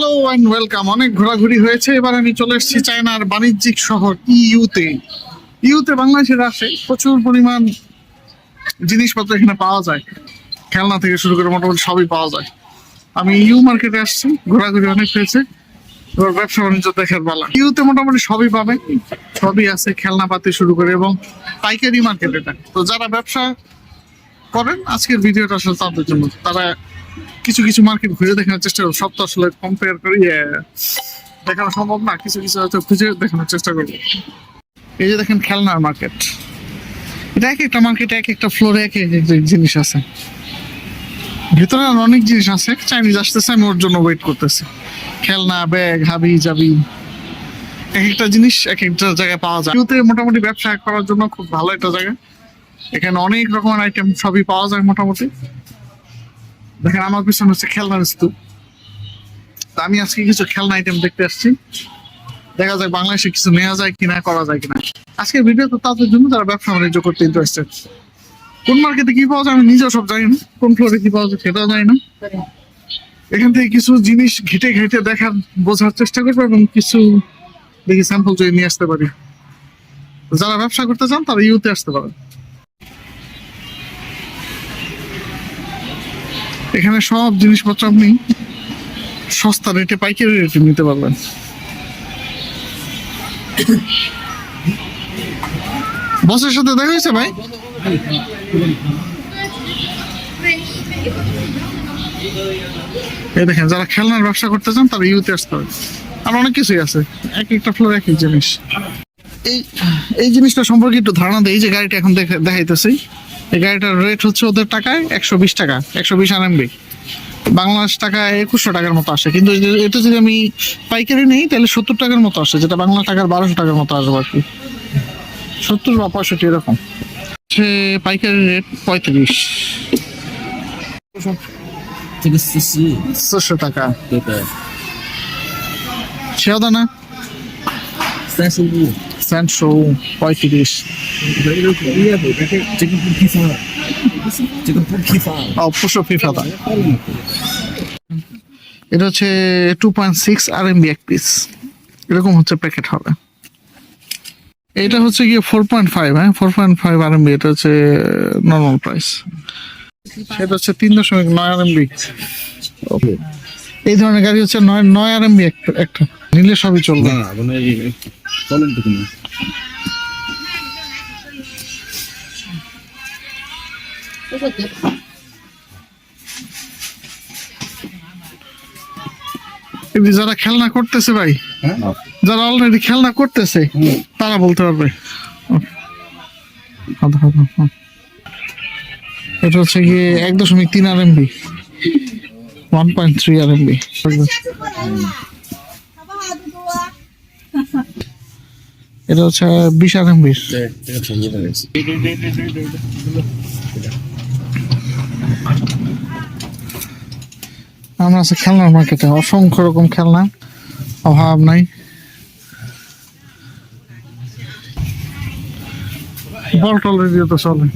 Hello and welcome অনেক ঘোরাঘুরি হয়েছে। এবার আমি চলে এসেছি চায়নার বাণিজ্যিক শহর ইউতে। ইউতে বাংলাদেশের আসে প্রচুর পরিমাণ জিনিসপত্র এখানে পাওয়া যায়। খেলনা থেকে শুরু করে মোটামুটি সবই পাওয়া যায়। আমি ইউ মার্কেটে আসছি। ঘোরাঘুরি অনেক হয়েছে। এবার ব্যবসা বাণিজ্য দেখার পালা। ইউতে মোটামুটি সবই পাবে। সবই আছে। খেলনা পাতি শুরু করে এবং পাইকারি মার্কেট এটা। তো যারা ব্যবসা করেন। আজকের ভিডিওটা আসলে তাদের জন্য। তারা কিছু কিছু মার্কেট ঘুরে দেখানোর চেষ্টা করব। সব তো আসলে কম্পেয়ার করি ইয়ে, দেখানো সম্ভব না। কিছু কিছু হয়তো খুঁজে দেখানোর চেষ্টা করব। এই যে দেখেন খেলনার মার্কেট এটা এক একটা মার্কেটে এক একটা ফ্লোরে এক এক জিনিস আছে। ভিতরে আর অনেক জিনিস আছে। চাইনিজ আসতেছে আমি ওর জন্য ওয়েট করতেছি। খেলনা ব্যাগ হাবি জাবি। এক একটা জিনিস এক একটা জায়গায় পাওয়া যায়। ইউতে মোটামুটি ব্যবসা করার জন্য খুব ভালো একটা জায়গা। এখানে অনেক রকমের আইটেম সবই পাওয়া যায় মোটামুটি। দেখেন, আমার পিছনে হচ্ছে খেলনার স্তূপ। তা আমি আজকে কিছু খেলনা আইটেম দেখতে আসছি। দেখা যায় বাংলাদেশে কিছু নেওয়া যায় কিনা, করা যায় কিনা। আজকের ভিডিও তো তাদের জন্য যারা ব্যবসা বাণিজ্য করতে ইন্টারেস্টেড কোন মার্কেটে কি পাওয়া যায় আমি নিজেও সব জানি না। কোন ফ্লোরে কি পাওয়া যায় সেটাও জানি না। এখান থেকে কিছু জিনিস ঘেটে ঘেটে দেখার, বোঝার চেষ্টা করব এবং কিছু দেখি স্যাম্পল যদি নিয়ে আসতে পারি। যারা ব্যবসা করতে চান, তারা ইউতে আসতে পারেন। এখানে সব জিনিসপত্র আপনি সস্তা রেটে, পাইকারি রেটে নিতে পারবেন। বসের সাথে দেখা হয়েছে ভাই? এই দেখেন, যারা খেলনার ব্যবসা করতে চান, তারা ইউতে আসতে হবে আর অনেক কিছুই আছে, এক একটা ফ্লোর এক এক জিনিস। এই এই জিনিসটা সম্পর্কে একটু ধারণা দেয় যে গাড়িটা এখন দেখা- দেখাইতেছি। এই গাড়িটার রেট হচ্ছে ওদের টাকায় একশো বিশ টাকা একশো বিশ আনএমবি বাংলাদেশ টাকায় একুশশো টাকার মতো আসে। কিন্তু এটা যদি আমি পাইকারি নিই তাহলে সত্তর টাকার মতো আসে যেটা বাংলা টাকার বারোশো টাকার মতো আসবে আর কি। সত্তর বা পঁয়ষট্টি এরকম। হচ্ছে পাইকারি রেট পঁয়ত্রিশ। ছশো টাকা। সেও দানা? চারশো পঁয়ত্রিশ অবশ্য ফিফাতা এটা হচ্ছে two point six RMB এক পিস এরকম হচ্ছে প্যাকেট হবে। এটা হচ্ছে গিয়ে ফোর পয়েন্ট ফাইভ হ্যাঁ? Four point five RMB এটা হচ্ছে uh, নর্মাল প্রাইস সেটা হচ্ছে তিন দশমিক নয় আর এমবি এই ধরনের গাড়ি হচ্ছে নয় নয় আর এমবি একটা। নিলে সবই চলবে। না মানে চলেন তো তুমি। এই যারা খেলনা করতেছে ভাই হ্যাঁ? যারা অলরেডি খেলনা করতেছে তারা বলতে পারবে। এটা হচ্ছে গিয়ে এক দশমিক তিন RMB one point three RMB এটা হচ্ছে বিশ আর এম বিশ। আমরা আছে খেলনার মার্কেটে অসংখ্য রকম খেলনা অভাব নাই। বল টল রেডিও তো চলে।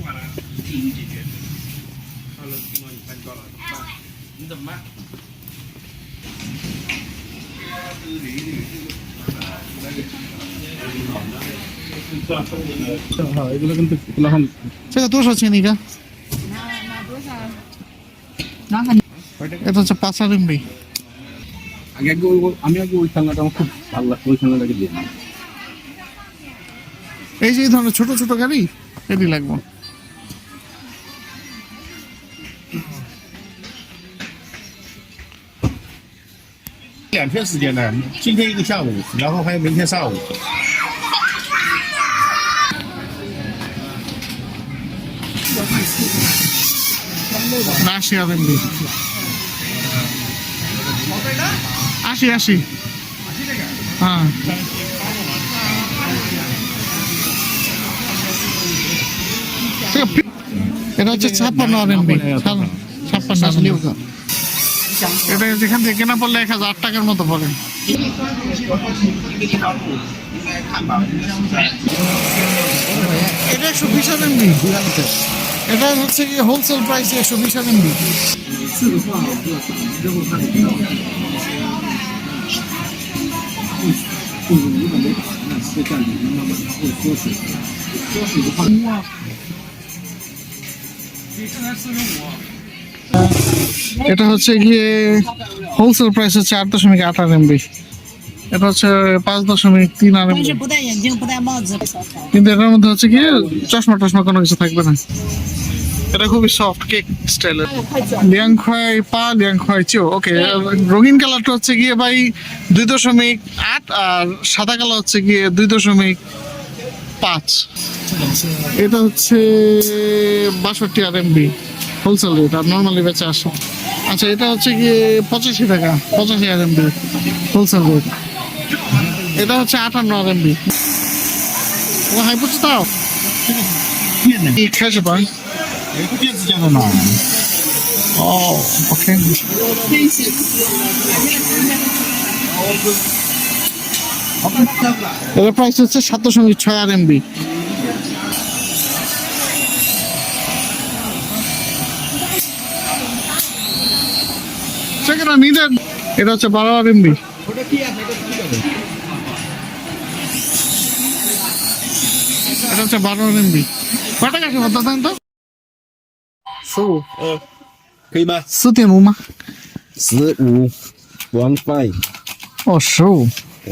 এগুলো কিন্তু এগুলো এখন 这个多少钱一个？এটা হচ্ছে পাঁচ আর এমবি আগে আগে ওই- আমি আগে ওই খেলনাটা আমার খুব ভালো লাগতো ওই খেলনাটাকে দিয়ে দিই। এই যে এই ধরনের ছোট ছোট গাড়ি এটি লাগবে 两天时间呢，今天一个下午，然后还有明天上午。 আশি আর আশি আশি। হ্যাঁ। এটা হচ্ছে ছাপ্পান্ন আর এমবি। ছাপ্পান্ন এটা যেখান থেকে কেনা পড়লে এক হাজার আট টাকার মতো পড়ে। এটা একশো বিশ এমবি। এটা হচ্ছে কি হোলসেল প্রাইস একশো বিশ এম এমবি এটা হচ্ছে গিয়ে হোলসেল প্রাইস হচ্ছে আট দশমিক আট আর এমবি। এটা হচ্ছে পাঁচ দশমিক তিন আর কিন্তু এটার মধ্যে হচ্ছে কি, চশমা টশমা কোনো কিছু থাকবে না। এটা খুবই সফট কেক স্টাইলের লিয়াং খোয়াই পা, লিয়াং খোয়াই চিও। ওকে, রঙিন কালারটা হচ্ছে গিয়ে ভাই দুই দশমিক আট আর সাদা কালার হচ্ছে গিয়ে দুই দশমিক পাঁচ। এটা হচ্ছে বাষট্টি আর এমবি হোলসেল রেট আর নর্মালি বেচে আসো আচ্ছা এটা হচ্ছে গিয়ে পঁচাশি টাকা, পঁচাশি আর এমবি হোলসেল রেট এটা হচ্ছে আটান্ন আর এমবি ও হাই বুঝতে দাও খেয়েছে ভাই Oh, প্রাইস হচ্ছে ছয় আর এটা হচ্ছে বারো আর এমবি। এটা হচ্ছে বারো আর এমবি কটা কাছে কথা দেন তো সো 可以吗？ সুতিন উমা 十五，WiFi。哦十五嗯，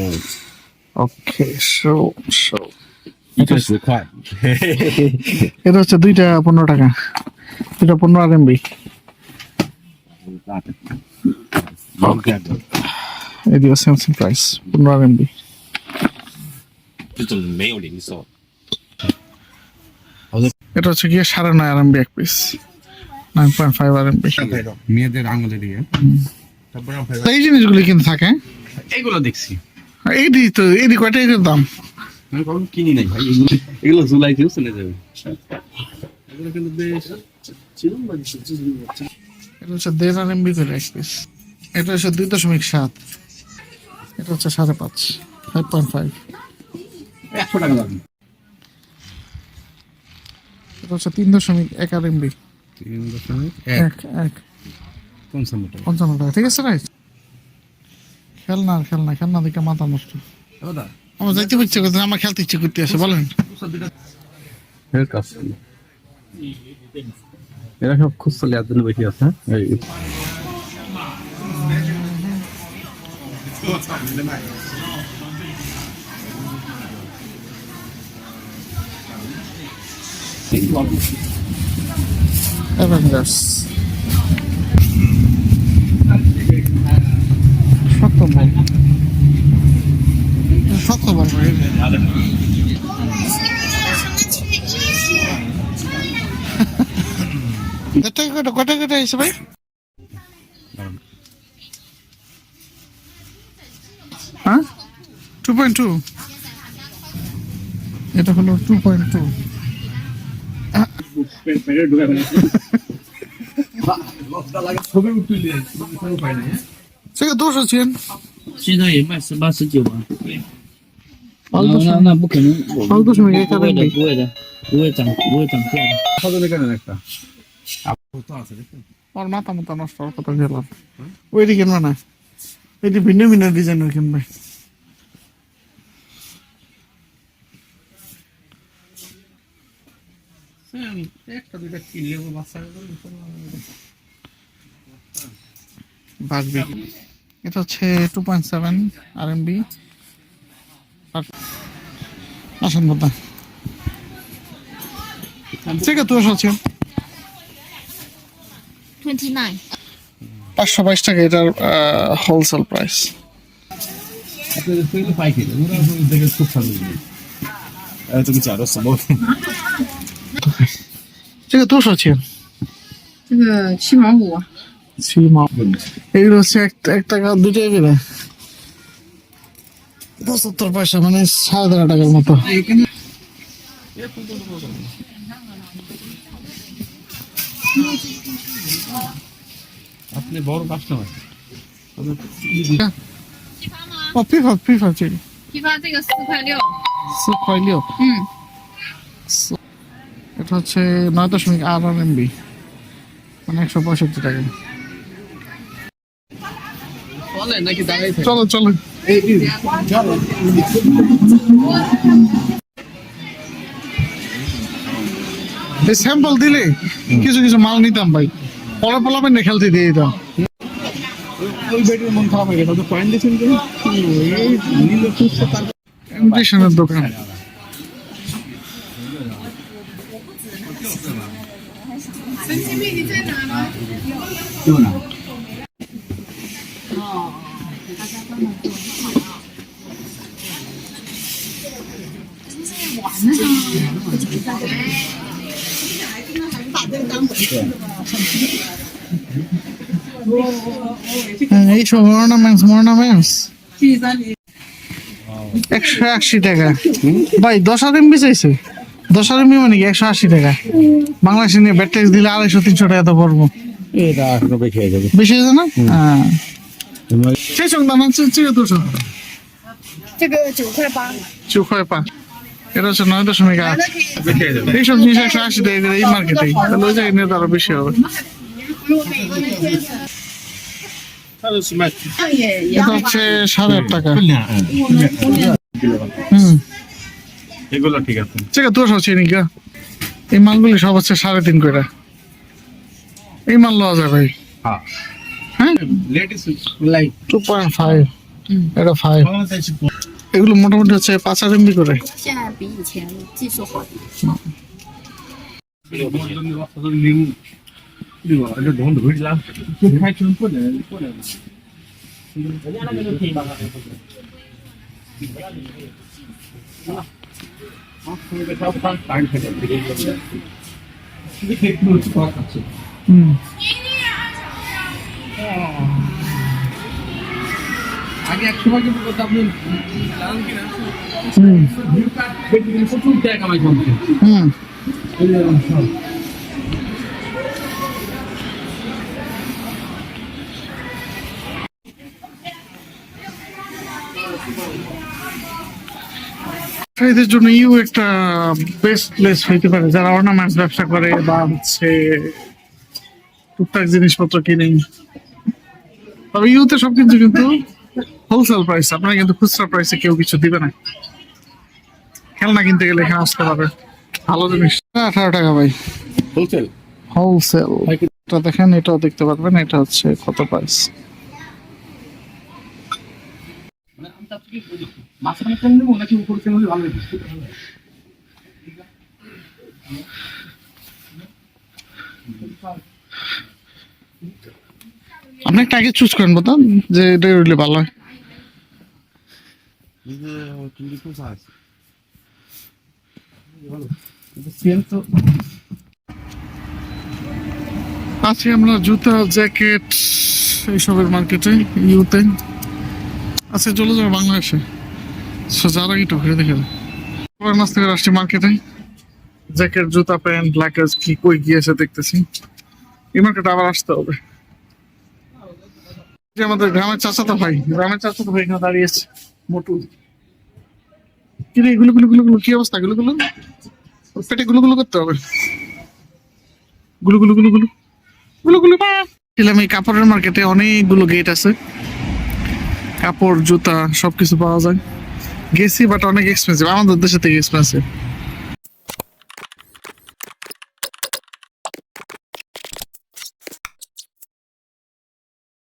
ওকে শো শো 一个十块。嘿嘿嘿嘿。 এটা হচ্ছে দুইটা পনেরো টাকা দুইটা পনেরো আর এমবি 好干的， এদিকে স্যামসাং প্রাইস পনেরো আর এমবি 这种没有零售。 এটা হচ্ছে গিয়ে সাড়ে নয় আর এমবি এক piece nine point five RMB মেয়েদের আঙুলে দিয়ে তারপরে এই জিনিসগুলি কিন্তু থাকে এগুলো দেখছি এইটি তো এইটি কয়টা এগুলোর দাম আমি কখনো কিনি নাই ভাই এগুলো এগুলো জুলাই দিয়েও চলে যাবে এগুলো কিন্তু বেশ এটা হচ্ছে দেড় আর এমবি করে এক পিস এটা হচ্ছে দুই দশমিক সাত এটা হচ্ছে সাড়ে পাঁচ ফাইভ পয়েন্ট ফাইভ একশো টাকা লাগবে। এটা হচ্ছে তিন দশমিক এক আর এমবি। তিন দশমিক এক। এক পঞ্চান্ন টাকা। পঞ্চান্ন টাকা। ঠিক আছে রাইট খেলনা আর খেলনা খেলনা দিকে মাথা নষ্ট। আমার যাইতে ইচ্ছে করতে আমার খেলতে ইচ্ছে করতে আসে বলেন। এর কাজ এরা সব খুচরা লেয়ার জন্য বেশি আছে এই অ্যাভেঞ্জার্স শক্ত বল শক্ত বল ভাই কটা কটা কটা কটা এসে ভাই টু পয়েন্ট টু এটা হলো টু পয়েন্ট টু这个多少钱？现在也卖十八十九啊。好多那那不可能，我好多什么给他不会的，们不会的，不会涨，不会涨价的。 কত কেন একটা আমার মাথা মাথা নষ্ট হওয়ার কথা গেলাম ওইটি কিনবে না এটি ভিন্ন ভিন্ন ডিজাইনের কিনবে একটা দুইটা কিনলে বাচ্চা বাড়বে এটা হচ্ছে two point seven RMB আসেন বোধ ঠিক আছে তোর আছে পাঁচশো বাইশ টাকা এটার হোলসেল প্রাইস পাইকারি লাগে 呃，这个假的什么？ 这个多少钱？这个七毛五， ছি মা এগুলো হচ্ছে এক এক টাকা দুটাই বেড়ে পঁচাত্তর পয়সা মানে সাড়ে তেরো টাকার মতো আপনি বড় কাস্টমার ও পিফা পিফা চিনি 批发这个四块六， সু খয়লিও 嗯 ，এটা হচ্ছে নয় দশমিক আট আর এমবি মানে একশো পঁয়ষট্টি টাকা। চলে চলো চলো। এই স্যাম্পল দিলে কিছু কিছু মাল নিতাম ভাই। পরে পলাবেন না খেলতে দিয়ে দিতাম। মন খারাপ হয়ে গেছে। তো ইমিটেশনের হ্যাঁ, এইসব অর্নামেন্টস অর্নামেন্টস একশো আশি টাকা। ভাই দশ হাজার এমবি চাইছে। দশ হাজার মি মানে কি একশো আশি টাকা? বাংলাদেশে নিয়ে ব্যাট ট্যাক্স দিলে আড়াইশো তিনশো টাকা তো পড়ব। এটা এখনও বেশি হয়ে যাবে। বেশি হয়ে যাবে না হ্যাঁ। সেই সঙ্গে আমার চিড়ে দুশো চুখয় পা। এটা হচ্ছে নয় দশমিক আট। এইসব জিনিস একশো আশি টাকা করে এই মার্কেটে তাহলে ওই জায়গায় নিয়ে তো আরও বেশি হবে। এটা হচ্ছে সাড়ে আট টাকা। হ্যাঁ। হুম। এগুলো ঠিক আছে। ঠিক আছে তোর হচ্ছে নিকা এই মালগুলি সব হচ্ছে সাড়ে তিন করে এই মাল লওয়া যায় ভাই। হ্যাঁ। হ্যাঁ? Ladies like two point five. এটা ফাইভ। এগুলো মোটামুটি হচ্ছে পাঁচ হাজার এমবি করে। 现 আগে এক সময় কিন্তু আপনি হুম করছে হুম ব্যবসায়ীদের জন্য ইউ একটা বেস্ট প্লেস হইতে পারে। যারা অর্নামেন্টস ব্যবসা করে বা হচ্ছে টুকটাক জিনিসপত্র কিনে। তবে ইউতে সবকিছু কিন্তু হোলসেল প্রাইস আপনারা কিন্তু খুচরা প্রাইসে কেউ কিছু দিবে না। খেলনা কিনতে গেলে এখানে আসতে পারবে। ভালো জিনিস। আঠারো টাকা ভাই। হোলসেল হোলসেল এটা দেখেন এটাও দেখতে পারবেন এটা হচ্ছে কত প্রাইস মাঝখানে কম দেবো নাকি উপরে কেন ভালো আপনি একটা আগে চুজ করেন বলতাম যে এটা উঠলে ভালো হয়। আছি। আমরা জুতা জ্যাকেট এইসবের মার্কেটে ইউতে আচ্ছা চলে যাবে বাংলাদেশে। সো যারা একটু ঘুরে দেখে। পরের মাস থেকে আসছি মার্কেটে জ্যাকেট জুতা প্যান্ট লাগেজ কি কই গিয়েছে দেখতেছি। এই মার্কেটে আবার আসতে হবে। আমাদের গ্রামের চাচাতো ভাই, গ্রামের চাচাতো ভাই এখানে দাঁড়িয়েছে মোটু। কি রে গুলো গুলো গুলো গুলো কি অবস্থা? গুলো গুলো পেটে গুলো গুলো করতে হবে। গুলো গুলো গুলো গুলো। গুলো গুলো ছিলাম এই কাপড়ের মার্কেটে অনেকগুলো গেট আছে। কাপড়, জুতা, সবকিছু পাওয়া যায়। গেছি বাট অনেক এক্সপেন্সিভ আমাদের দেশে থেকে এক্সপেন্সিভ